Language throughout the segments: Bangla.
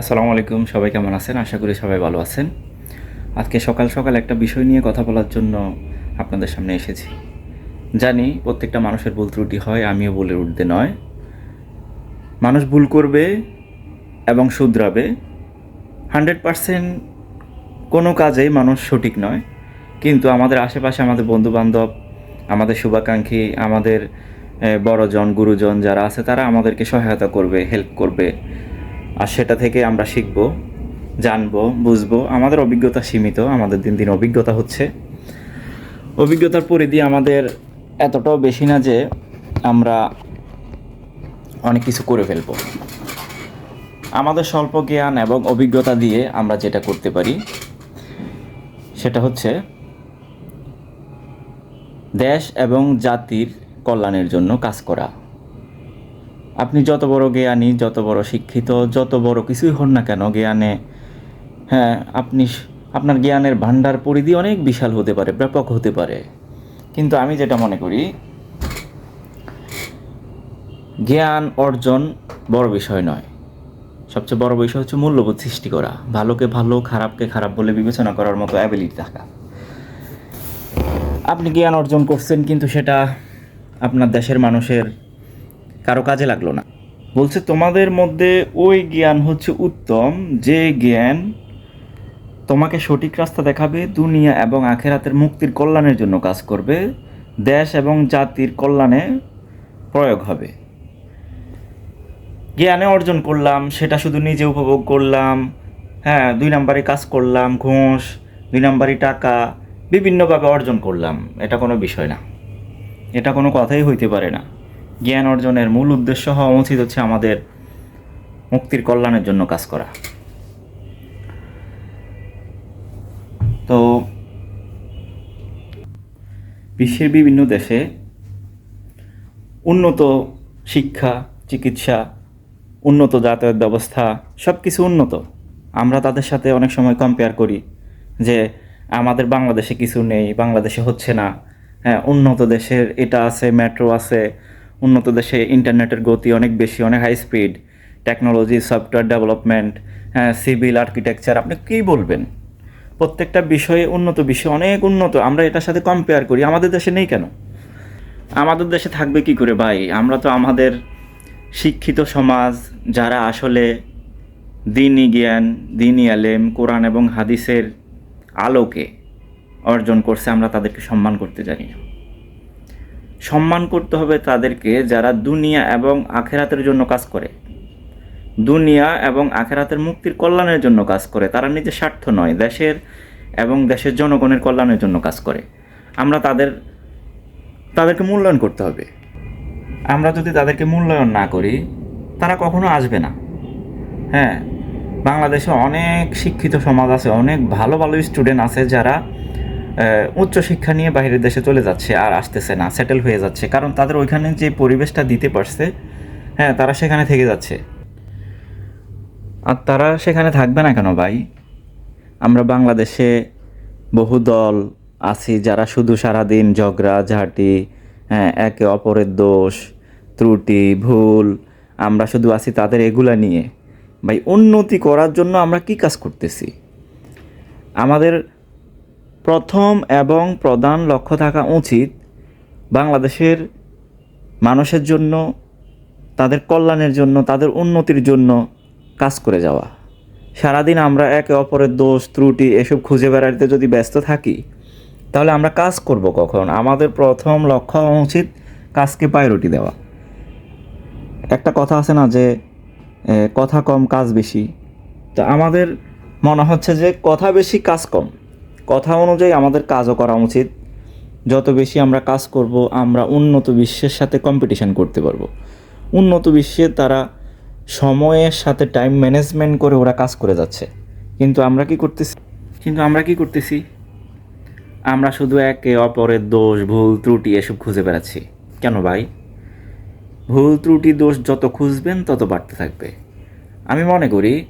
আসসালামু আলাইকুম, সবাই কেমন আছেন? আশা করি সবাই ভালো আছেন। আজকে সকাল সকাল একটা বিষয় নিয়ে কথা বলার জন্য আপনাদের সামনে এসেছি। জানি প্রত্যেকটা মানুষের ভুল ত্রুটি হয়, আমিও বলে উঠতে নয়। মানুষ ভুল করবে এবং শুধরাবে। হান্ড্রেড পারসেন্ট কোনো কাজেই মানুষ সঠিক নয়। কিন্তু আমাদের আশেপাশে আমাদের বন্ধুবান্ধব, আমাদের শুভাকাঙ্ক্ষী, আমাদের বড়জন, গুরুজন যারা আছে, তারা আমাদেরকে সহায়তা করবে হেল্প করবে। আর সেটা থেকে আমরা শিখব, জানব, বুঝব। আমাদের অভিজ্ঞতা সীমিত, আমাদের দিন দিন অভিজ্ঞতা হচ্ছে। অভিজ্ঞতার পরিধি আমাদের এতটাও বেশি না যে আমরা অনেক কিছু করে ফেলব। আমাদের স্বল্প জ্ঞান এবং অভিজ্ঞতা দিয়ে আমরা যেটা করতে পারি, সেটা হচ্ছে দেশ এবং জাতির কল্যাণের জন্য কাজ করা। আপনি যত বড় জ্ঞানী, যত বড় শিক্ষিত, যত বড় কিছুই হন না কেন, জ্ঞানে হ্যাঁ আপনি আপনার জ্ঞানের ভান্ডার পরিধি অনেক বিশাল হতে পারে, ব্যাপক হতে পারে। কিন্তু আমি যেটা মনে করি, জ্ঞান অর্জন বড় বিষয় নয়। সবচেয়ে বড় বিষয় হচ্ছে মূল্যবোধ সৃষ্টি করা, ভালোকে ভালো, খারাপকে খারাপ বলে বিবেচনা করার মতো অ্যাবিলিটি থাকা। আপনি জ্ঞান অর্জন করছেন, কিন্তু সেটা আপনার দেশের মানুষের কারও কাজে লাগল না। বলছে, তোমাদের মধ্যে ওই জ্ঞান হচ্ছে উত্তম। যে জ্ঞান তোমাকে সঠিক রাস্তা দেখাবে, দুনিয়া এবং আখেরাতের মুক্তির কল্যাণের জন্য কাজ করবে, দেশ এবং জাতির কল্যাণে প্রয়োগ হবে। জ্ঞানে অর্জন করলাম, সেটা শুধু নিজে উপভোগ করলাম হ্যাঁ দুই নাম্বারে কাজ করলাম, ঘুষ, দুই নাম্বারি টাকা, বিভিন্নভাবে অর্জন করলাম। এটা কোনো বিষয় না। এটা কোনো কথাই হইতে পারে না। জ্ঞান অর্জনের মূল উদ্দেশ্য হওয়া উচিত হচ্ছে আমাদের মুক্তির কল্যাণের জন্য কাজ করা। তো বিশ্বের বিভিন্ন দেশে উন্নত শিক্ষা, চিকিৎসা, উন্নত যাতায়াত ব্যবস্থা সব কিছু উন্নত। আমরা তাদের সাথে অনেক সময় কম্পেয়ার করি যে আমাদের বাংলাদেশে কিছু নেই, বাংলাদেশে হচ্ছে না। হ্যাঁ উন্নত দেশের এটা আছে মেট্রো আছে উন্নত দেশে ইন্টারনেটের গতি অনেক বেশি, অনেক high speed technology software development হ্যাঁ সিভিল আর্কিটেকচার আপনি কী বলবেন? প্রত্যেকটা বিষয়ে উন্নত বিষয় অনেক উন্নত, আমরা এটার সাথে কম্পেয়ার করি, আমাদের দেশে নেই কেন? আমাদের দেশে থাকবে কি করে ভাই? আমরা তো আমাদের শিক্ষিত সমাজ, যারা আসলে দিনই জ্ঞান দিনই আলেম, কোরআন এবং হাদিসের আলোকে অর্জন করছে, আমরা তাদেরকে সম্মান করতে জানি না। সম্মান করতে হবে তাদেরকে যারা দুনিয়া এবং আখেরাতের জন্য কাজ করে। দুনিয়া এবং আখেরাতের মুক্তির কল্যাণের জন্য কাজ করে। তারা নিজের স্বার্থ নয়, দেশের এবং দেশের জনগণের কল্যাণের জন্য কাজ করে। আমরা তাদের, তাদেরকে মূল্যায়ন করতে হবে। আমরা যদি তাদেরকে মূল্যায়ন না করি, তারা কখনো আসবে না। হ্যাঁ বাংলাদেশে অনেক শিক্ষিত সমাজ আছে, অনেক ভালো ভালো স্টুডেন্ট আছে যারা আহ, উচ্চ শিক্ষা নিয়ে বাইরের দেশে চলে যাচ্ছে আর আসতেছে না সেটেল হয়ে যাচ্ছে। কারণ তাদের ওইখানে যে পরিবেশটা দিতে পারছে হ্যাঁ তারা সেখানে থেকে যাচ্ছে। আর তারা সেখানে থাকবে না কেন ভাই? আমরা বাংলাদেশে বহু দল আছি যারা শুধু সারাদিন ঝগড়া ঝাঁটি হ্যাঁ একে অপরের দোষ ত্রুটি ভুল আমরা শুধু আছি তাদের এগুলা নিয়ে। ভাই উন্নতি করার জন্য আমরা কি কাজ করতেছি? আমাদের প্রথম এবং প্রধান লক্ষ্য থাকা উচিত বাংলাদেশের মানুষের জন্য, তাদের কল্যাণের জন্য, তাদের উন্নতির জন্য কাজ করে যাওয়া। সারাদিন আমরা একে অপরের দোষ, ত্রুটি এসব খুঁজে বেড়াতে যদি ব্যস্ত থাকি, তাহলে আমরা কাজ করব কখন? আমাদের প্রথম লক্ষ্য হওয়া উচিত কাজকে প্রায়োরিটি দেওয়া। একটা কথা আছে না যে কথা কম, কাজ বেশি। তো আমাদের মনে হচ্ছে যে, কথা বেশি, কাজ কম। কথা অনুযায়ী আমাদের কাজও করা উচিত। যত বেশি আমরা কাজ করব, আমরা উন্নত বিশ্বের সাথে কম্পিটিশন করতে পারব। উন্নত বিশ্বে তারা সময়ের সাথে টাইম ম্যানেজমেন্ট করে ওরা কাজ করে যাচ্ছে। কিন্তু আমরা কি করতেছি? কিন্তু আমরা কি করতেছি? আমরা শুধু একে অপরের দোষ, ভুল, ত্রুটি এসব খুঁজে বেড়াচ্ছি। কেন ভাই? ভুল, ত্রুটি, দোষ যত খুঁজবেন তত বাড়তে থাকবে। আমি মনে করি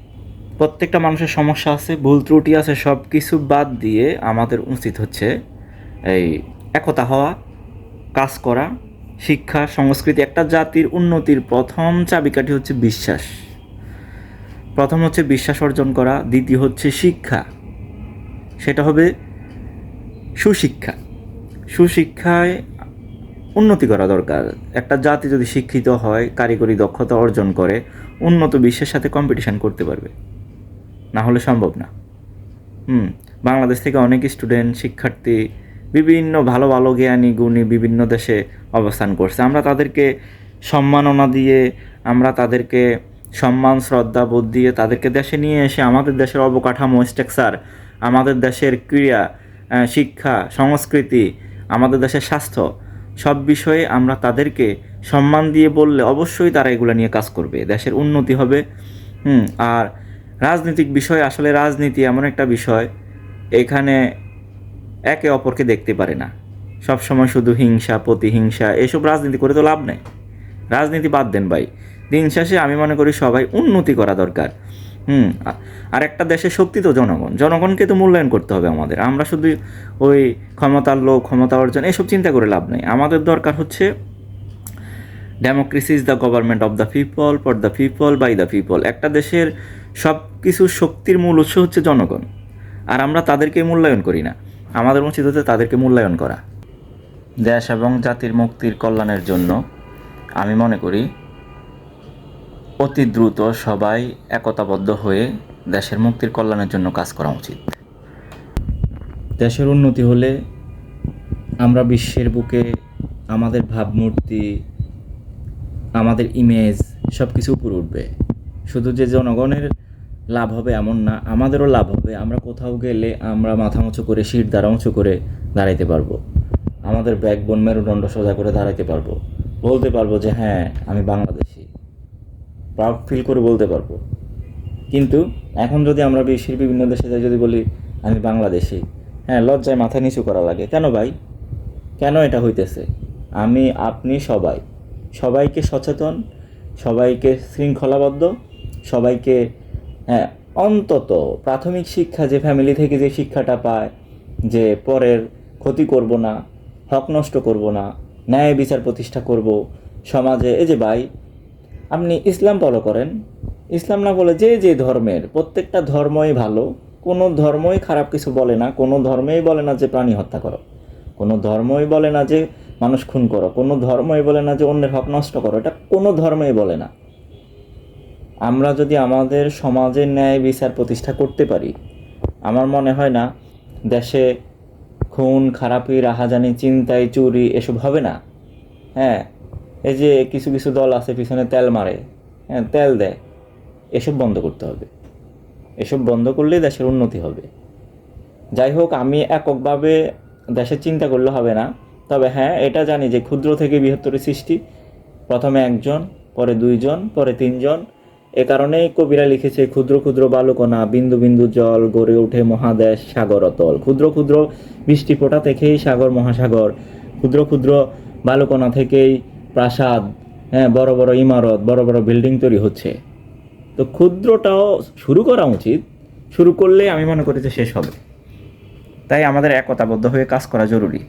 প্রত্যেকটা মানুষের সমস্যা আছে, ভুল ত্রুটি আছে সব কিছু বাদ দিয়ে আমাদের উচিত হচ্ছে এই একতা হওয়া, কাজ করা, শিক্ষা, সংস্কৃতি, একটা জাতির উন্নতির প্রথম চাবিকাঠি হচ্ছে বিশ্বাস। প্রথম হচ্ছে বিশ্বাস অর্জন করা, দ্বিতীয় হচ্ছে শিক্ষা। সেটা হবে সুশিক্ষা। সুশিক্ষায় উন্নতি করা দরকার। একটা জাতি যদি শিক্ষিত হয়, কারিগরি দক্ষতা অর্জন করে, উন্নত বিশ্বের সাথে কম্পিটিশান করতে পারবে। না হলে সম্ভব না। হুম, বাংলাদেশ থেকে অনেক স্টুডেন্ট শিক্ষার্থী বিভিন্ন ভালো ভালো জ্ঞানী, গুণী বিভিন্ন দেশে অবস্থান করছে। আমরা তাদেরকে সম্মাননা দিয়ে, আমরা তাদেরকে সম্মান, শ্রদ্ধা, বোধ দিয়ে তাদেরকে দেশে নিয়ে এসে আমাদের দেশের অবকাঠামো স্ট্রাকচার আমাদের দেশের ক্রীড়া শিক্ষা, সংস্কৃতি, আমাদের দেশের স্বাস্থ্য, সব বিষয়ে আমরা তাদেরকে সম্মান দিয়ে বললে অবশ্যই তারা এগুলো নিয়ে কাজ করবে। দেশের উন্নতি হবে। হুম, আর রাজনৈতিক বিষয়, আসলে রাজনীতি এমন একটা বিষয়, এখানে একে অপরকে দেখতে পারে না। সব সময় শুধু হিংসা, প্রতিহিংসা, এসব রাজনীতি করে তো লাভ নেই। রাজনীতি বাদ দেন ভাই। দিন শেষে আমি মনে করি সবাই উন্নতি করা দরকার। হুম আর একটা দেশের শক্তি তো জনগণ। জনগণকে তো মূল্যায়ন করতে হবে আমাদের। আমরা শুধু ওই ক্ষমতার লোক, ক্ষমতা অর্জন, এসব চিন্তা করে লাভ নেই। আমাদের দরকার হচ্ছে democracy is the government of the people for the people by the people একটা দেশের সব কিছু শক্তির মূল উৎস হচ্ছে জনগণ। আর আমরা তাদেরকে মূল্যায়ন করি না। আমাদের উচিত হচ্ছে তাদেরকে মূল্যায়ন করা। দেশ এবং জাতির মুক্তির কল্যাণের জন্য আমি মনে করি অতি দ্রুত সবাই একতাবদ্ধ হয়ে দেশের মুক্তির কল্যাণের জন্য কাজ করা উচিত। দেশের উন্নতি হলে আমরা বিশ্বের বুকে আমাদের ভাবমূর্তি আমাদের ইমেজ সব কিছু উপরে উঠবে। শুধু যে জনগণের লাভ হবে এমন না, আমাদেরও লাভ হবে। আমরা কোথাও গেলে আমরা মাথা উঁচু করে, সিট দ্বারা উঁচু করে দাঁড়াইতে পারব। আমাদের ব্যাকবোন মেরুদণ্ড সোজা করে দাঁড়াইতে পারব। বলতে পারব যে হ্যাঁ আমি বাংলাদেশি। প্রাউড ফিল করে বলতে পারব। কিন্তু এখন যদি আমরা বিশ্বের বিভিন্ন দেশে যাই, যদি বলি, আমি বাংলাদেশি। হ্যাঁ লজ্জায় মাথা নিচু করা লাগে। কেন ভাই? কেন এটা হইতেছে? আমি, আপনি সবাই। সবাইকে সচেতন, সবাইকে শৃঙ্খলাবদ্ধ, সবাইকে হ্যাঁ অন্তত প্রাথমিক শিক্ষা যে ফ্যামিলি থেকে যে শিক্ষাটা পায়, যে পরের ক্ষতি করব না, হক নষ্ট করব না, ন্যায় বিচার প্রতিষ্ঠা করব সমাজে, এই যে ভাই, আপনি ইসলাম ফলো করেন, ইসলাম না বলে যে যে ধর্মের, প্রত্যেকটা ধর্মই ভালো, কোনো ধর্মই খারাপ কিছু বলে না, কোনো ধর্মেই বলে না যে প্রাণী হত্যা করো, কোনো ধর্মই বলে না যে মানুষ খুন করো। কোনো ধর্মই বলে না যে অন্যের হক নষ্ট করো। এটা কোনো ধর্মই বলে না। আমরা যদি আমাদের সমাজের ন্যায় বিচার প্রতিষ্ঠা করতে পারি, আমার মনে হয় না দেশে খুন, খারাপি, রাহাজানি চিন্তাই চুরি এসব হবে না। হ্যাঁ এই যে কিছু কিছু দল আছে পিছনে তেল মারে হ্যাঁ তেল দেয়, এসব বন্ধ করতে হবে। এসব বন্ধ করলেই দেশের উন্নতি হবে। যাই হোক, আমি এককভাবে দেশের চিন্তা করলে হবে না। তবে হ্যাঁ এটা জানি যে ক্ষুদ্র থেকে বৃহত্তর সৃষ্টি। প্রথমে একজন, পরে দুইজন, পরে তিনজন। এ কারণেই কবিরা লিখেছে, ক্ষুদ্র ক্ষুদ্র বালুকণা, বিন্দু বিন্দু জল গড়ে ওঠে মহাদেশ সাগর অতল। ক্ষুদ্র ক্ষুদ্র বৃষ্টি ফোঁটা থেকেই সাগর মহাসাগর। ক্ষুদ্র ক্ষুদ্র বালুকণা থেকেই প্রাসাদ হ্যাঁ বড় বড় ইমারত, বড় বড় বিল্ডিং তৈরি হচ্ছে। তো ক্ষুদ্রটাও শুরু করা উচিত। শুরু করলে আমি মনে করি যে শেষ হবে। তাই আমাদের একতাবদ্ধ হয়ে কাজ করা জরুরি।